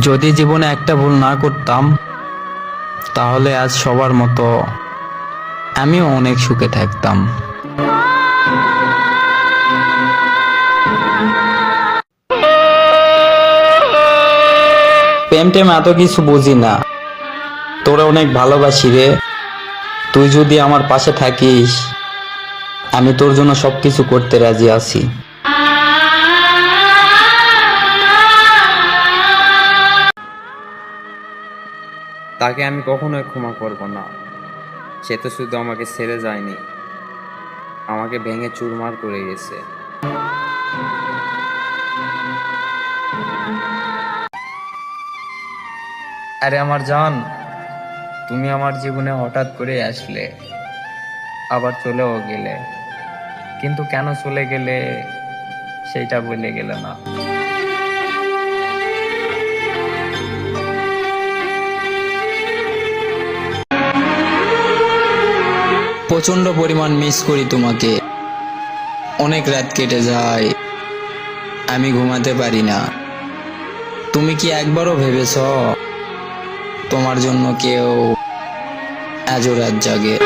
যদি জীবনে একটা ভুল না করতাম, তাহলে আজ সবার মতো আমিও অনেক সুখে থাকতাম। প্রেম টেম এত কিছু বুঝি না। তোরা অনেক ভালোবাসি রে। তুই যদি আমার পাশে থাকিস, আমি তোর জন্য সবকিছু করতে রাজি আছি। তাকে আমি কখনোই ক্ষমা করব না। সে তো শুধু আমাকে ছেড়ে যায়নি, আমাকে ভেঙে চুরমার করে গেছে। আরে আমার জান, তুমি আমার জীবনে হঠাৎ করে আসলে, আবার চলেও গেলে। কিন্তু কেন চলে গেলে সেইটা বলে গেলে না। প্রচণ্ড পরিমাণ মিস করি তোমাকে। অনেক রাত কেটে যায়। আমি ঘুমাতে পারি না। তুমি কি একবারও ভেবেছ তোমার জন্য কেউ আজও রাত জাগে?